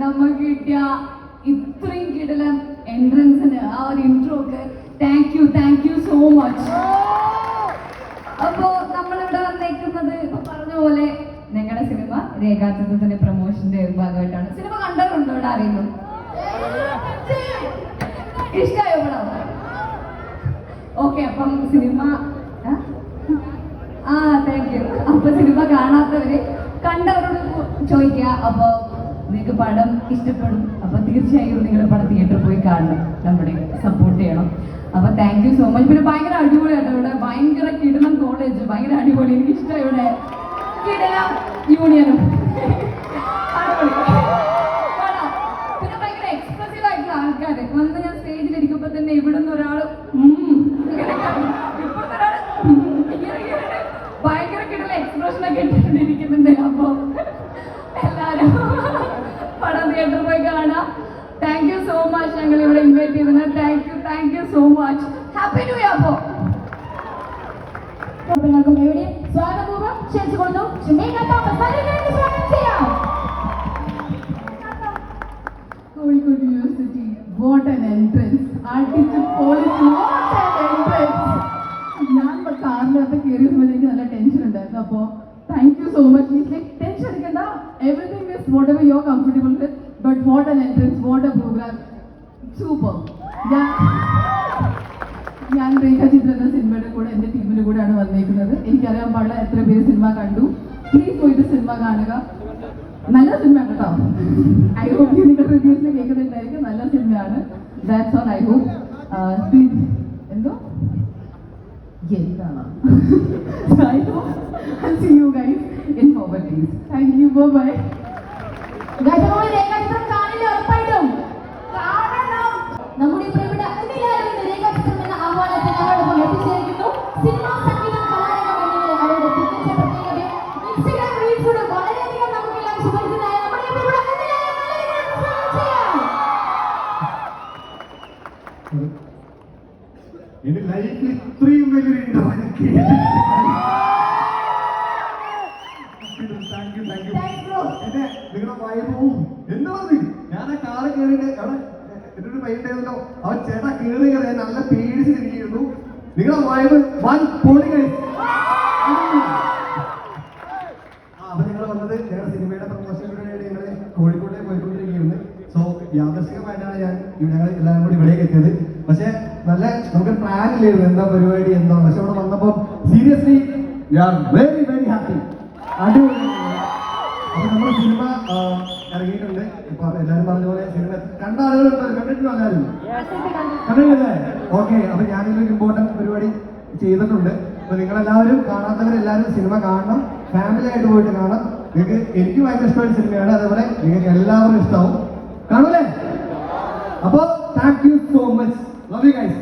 കിട്ടിയ ഇത്രയും കിടലം എൻട്രൻസിന് ആ ഒരു ഇൻട്രോ ഒക്കെ thank you thank you so much അപ്പോ നമ്മളിവിടെ വന്നേക്കുന്നത് ഇപ്പൊ പറഞ്ഞ പോലെ നിങ്ങളുടെ സിനിമ രേഖാചിത്രത്തിന്റെ പ്രൊമോഷന്റെ ഭാഗമായിട്ടാണ്. സിനിമ കണ്ടവരുണ്ടോ ഇവിടെ അറിയുന്നു? ഇഷ്ടമായോ ഇവിടെ? ഓക്കെ അപ്പം സിനിമ? ആ? താങ്ക് യു അപ്പൊ സിനിമ കാണാത്തവര് കണ്ടവരോട് ചോദിക്കുക. അപ്പൊ നിങ്ങൾക്ക് പടം ഇഷ്ടപ്പെടും. അപ്പൊ തീർച്ചയായും നിങ്ങൾ പടം തിയേറ്ററിൽ പോയി കാണണം. നമ്മുടെ സപ്പോർട്ട് ചെയ്യണം. അപ്പൊ താങ്ക് യു സോ മച്ച് പിന്നെ ഭയങ്കര അടിപൊളിയാണ് ഇവിടെ. ഭയങ്കര കിടണം കോളേജ് ഭയങ്കര അടിപൊളി. എനിക്ക് ഇഷ്ടം ഇവിടെ. കിടലം യൂണിയനും. പിന്നെ ഭയങ്കര എക്സ്പ്രസീവ് ആയിട്ടുള്ള ആൾക്കാര്. വന്ന് ഞാൻ സ്റ്റേജിൽ ഇരിക്കുമ്പോ തന്നെ ഇവിടുന്ന് ഒരാൾ ഉം. ഇങ്ങനെ എക്സ്പ്രഷനൊക്കെ ഇപ്പുറത്ത് ഒരാൾ അപ്പോൾ ഇങ്ങനെ തിയേറ്ററിൽ പോയി കാണാം? താങ്ക് യു സോ മച്ച് ഞങ്ങൾ ഇവിടെ ഇൻവൈറ്റ് ചെയ്തതിന് thank you thank you so much happy new year അപ്പോ. എല്ലാവർക്കും എവിടെയും സ്വാഗതപൂർവം ചെയ്യാം. Kozhikode university what an entrance അടിച്ച് പൊളിച്ച് വാട്ട് ആൻ എൻട്രൻസ് ഞാൻ കാറിനകത്ത് കയറിയ സമയത്ത് എനിക്ക് നല്ല ടെൻഷൻ ഉണ്ടായിരുന്നു. അപ്പോൾ thank you so much means like tension എടുക്കണ്ട everything is whatever you are comfortable with but what an entrance what a programme super ഞാൻ ഞാൻ രേഖാചിത്ര എന്ന സിനിമയുടെ കൂടെ എന്റെ ടീമിന്റെ കൂടെയാണ് വന്നേക്കുന്നത് എനിക്കറിയാൻ പാടില്ല എത്ര പേര് സിനിമ കണ്ടു. പ്ലീസ് പോയിട്ട് സിനിമ കാണുക. നല്ല സിനിമ കേട്ടോ. ഐ ഹോപ്പ് നിങ്ങളുടെ റിവ്യൂസിൽ കേൾക്കുന്നുണ്ടായിരിക്കും. നല്ല സിനിമയാണ് ദാറ്റ്സ് ഓൾ ഐ ഹോപ്പ് എന്തോ? എന്താണ്? I hope see you guys in four days thank you bye എന്റെ ലൈഫിൽ ഇത്രയും വലിയൊരു ഇന്റർവ്യൂ നിങ്ങളുടെ പോവും എന്താണ് ഞാൻ ആ കാറ് കയറിയിട്ട് അവിടെ പയ്യൻ ഉണ്ടായിരുന്നല്ലോ അവൻ ചേട്ടാ കയറി കയറി നല്ല പേടിച്ച് തിരികെയിരുന്നു നിങ്ങളുടെ വൈബ് വൻ പൊളി കഴി ആ അപ്പൊ ഞങ്ങൾ വന്നത് ഞങ്ങളുടെ സിനിമയുടെ പ്രമോഷന് വേണ്ടി ഞങ്ങൾ കോഴിക്കോട്ടേ പോയിക്കൊണ്ടിരിക്കുകയാണ്. സോ യാദർശികമായിട്ടാണ് ഞാൻ ഞങ്ങൾ എല്ലാവരും കൂടി ഇവിടേക്ക് എത്തിയത്. പക്ഷെ നല്ല നമുക്ക് പ്ലാൻ ഇല്ലായിരുന്നു. എന്താ പരിപാടി എന്താ? പക്ഷെ ഇവിടെ വന്നപ്പോൾ സീരിയസ്ലി ഞാൻ വെരി വെരി ഹാപ്പി അടിപൊളി. ഇപ്പൊ എല്ലാവരും പറഞ്ഞ പോലെ കണ്ട ആളുകളുണ്ട് കണ്ടിട്ടുണ്ടോ കണ്ടിട്ടില്ലേ? ഓക്കെ അപ്പൊ ഞാനിതൊരു ഇമ്പോർട്ടന്റ് പരിപാടി ചെയ്തിട്ടുണ്ട്. അപ്പൊ നിങ്ങളെല്ലാവരും കാണാത്തവരെല്ലാവരും സിനിമ കാണണം. ഫാമിലി ആയിട്ട് പോയിട്ട് കാണാം നിങ്ങൾക്ക് എനിക്ക് ഭയങ്കര ഇഷ്ടമായ സിനിമയാണ്. അതേപോലെ നിങ്ങൾക്ക് എല്ലാവരും ഇഷ്ടമാവും. കാണൂലേ? അപ്പൊ thank you so much love you guys